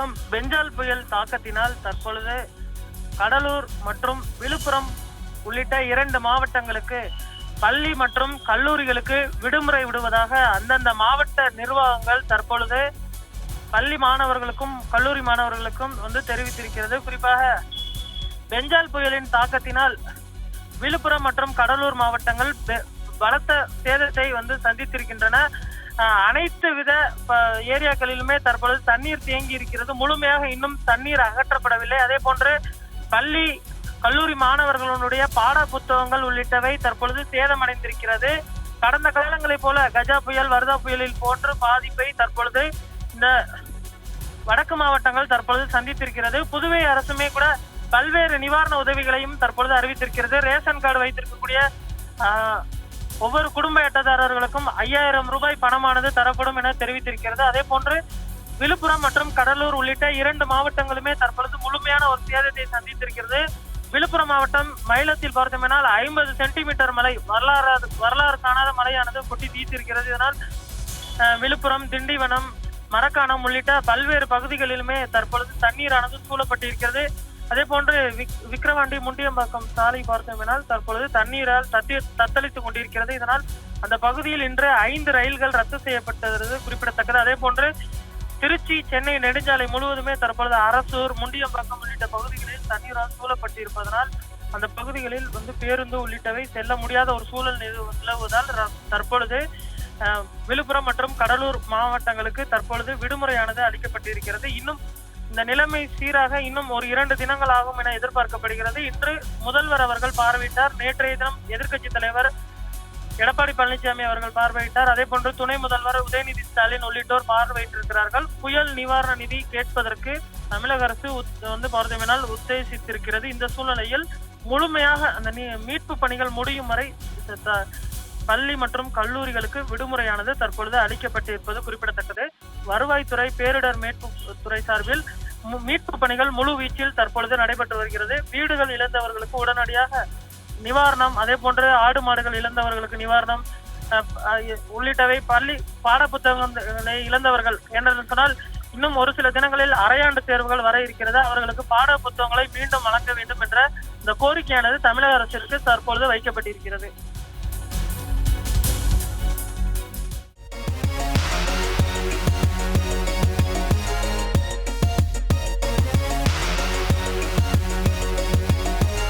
பக்கம் பெஞ்சால் புயல் தாக்கத்தினால் தற்பொழுது கடலூர் மற்றும் விழுப்புரம் உள்ளிட்ட இரண்டு மாவட்டங்களுக்கு பள்ளி மற்றும் கல்லூரிகளுக்கு விடுமுறை விடுவதாக அந்தந்த மாவட்ட நிர்வாகங்கள் தற்பொழுது பள்ளி மாணவர்களுக்கும் கல்லூரி மாணவர்களுக்கும் வந்து தெரிவித்திருக்கிறது. குறிப்பாக பெஞ்சால் புயலின் தாக்கத்தினால் விழுப்புரம் மற்றும் கடலூர் மாவட்டங்கள் பலத்த சேதத்தை வந்து சந்தித்திருக்கின்றன. அனைத்து வித ஏரியாக்களிலுமே தற்பொழுது தண்ணீர் தேங்கி இருக்கிறது. முழுமையாக இன்னும் தண்ணீர் அகற்றப்படவில்லை. அதே போன்று பள்ளி கல்லூரி மாணவர்களுடைய பாட புத்தகங்கள் உள்ளிட்டவை தற்பொழுது சேதமடைந்திருக்கிறது. கடந்த காலங்களைப் போல கஜா புயல் வர்தா புயலில் போன்று பாதிப்பை தற்பொழுது இந்த வடக்கு மாவட்டங்கள் தற்பொழுது சந்தித்திருக்கிறது. புதுவை அரசுமே கூட பல்வேறு நிவாரண உதவிகளையும் தற்பொழுது அறிவித்திருக்கிறது. ரேஷன் கார்டு வைத்திருக்கக்கூடிய ஒவ்வொரு குடும்ப அட்டைதாரர்களுக்கும் ஐயாயிரம் ரூபாய் பணமானது தரப்படும் என தெரிவித்திருக்கிறது. அதே போன்று விழுப்புரம் மற்றும் கடலூர் உள்ளிட்ட இரண்டு மாவட்டங்களுமே தற்பொழுது முழுமையான ஒரு சேதத்தை சந்தித்திருக்கிறது. விழுப்புரம் மாவட்டம் மயிலத்தில் பார்த்தோம்னால் ஐம்பது சென்டிமீட்டர் மழை வரலாறு வரலாறு காணாத மழையானது கொட்டி தீர்த்திருக்கிறது இதனால் விழுப்புரம் திண்டிவனம் மரக்காணம் உள்ளிட்ட பல்வேறு பகுதிகளிலுமே தற்பொழுது தண்ணீரானது சூழப்பட்டிருக்கிறது. அதே போன்று விக்- விக்கிரவாண்டி முண்டியம்பாக்கம் சாலை பார்த்தோம்னால் தற்பொழுது தண்ணீரால் தத்தி தத்தளித்துக் கொண்டிருக்கிறது. இதனால் அந்த பகுதியில் இன்று ஐந்து ரயில்கள் ரத்து செய்யப்பட்டது குறிப்பிடத்தக்கது. அதே போன்று திருச்சி சென்னை நெடுஞ்சாலை முழுவதுமே தற்பொழுது அரசூர் முண்டியம்பாக்கம் உள்ளிட்ட பகுதிகளில் தண்ணீரால் சூழப்பட்டிருப்பதனால் அந்த பகுதிகளில் வந்து பேருந்து உள்ளிட்டவை செல்ல முடியாத ஒரு சூழல் நிலவுவதால் ர- தற்பொழுது விழுப்புரம் மற்றும் கடலூர் மாவட்டங்களுக்கு தற்பொழுது விடுமுறையானது அளிக்கப்பட்டிருக்கிறது. இன்னும் இந்த நிலைமை சீராக இன்னும் ஒரு இரண்டு தினங்கள் ஆகும் என எதிர்பார்க்கப்படுகிறது. இன்று முதல்வர் அவர்கள் பார்வையிட்டார். நேற்றைய தினம் எதிர்க்கட்சி தலைவர் எடப்பாடி பழனிசாமி அவர்கள் பார்வையிட்டார். அதே போன்று துணை முதல்வர் உதயநிதி ஸ்டாலின் உள்ளிட்டோர் பார்வையிட்டிருக்கிறார்கள். புயல் நிவாரண நிதி கேட்பதற்கு தமிழக அரசு உத்- வந்து பார்த்தோம்னால் உத்தேசித்திருக்கிறது. இந்த சூழ்நிலையில் முழுமையாக அந்த நீ- மீட்பு பணிகள் முடியும் வரை பள்ளி மற்றும் கல்லூரிகளுக்கு விடுமுறையானது தற்பொழுது அளிக்கப்பட்டிருப்பது குறிப்பிடத்தக்கது. வருவாய்த்துறை பேரிடர் மீட்பு துறை சார்பில் மீட்பு பணிகள் முழு வீச்சில் தற்பொழுது நடைபெற்று வருகிறது. வீடுகள் இழந்தவர்களுக்கு உடனடியாக நிவாரணம் அதே போன்று ஆடு மாடுகள் இழந்தவர்களுக்கு நிவாரணம் உள்ளிட்டவை பள்ளி பாடப்புத்தகங்களை இழந்தவர்கள் என்று சொன்னால் இன்னும் ஒரு சில தினங்களில் அரையாண்டு தேர்வுகள் வர இருக்கிறது. அவர்களுக்கு பாட புத்தகங்களை மீண்டும் வழங்க வேண்டும் என்ற இந்த கோரிக்கையானது தமிழக அரசிற்கு தற்பொழுது வைக்கப்பட்டிருக்கிறது.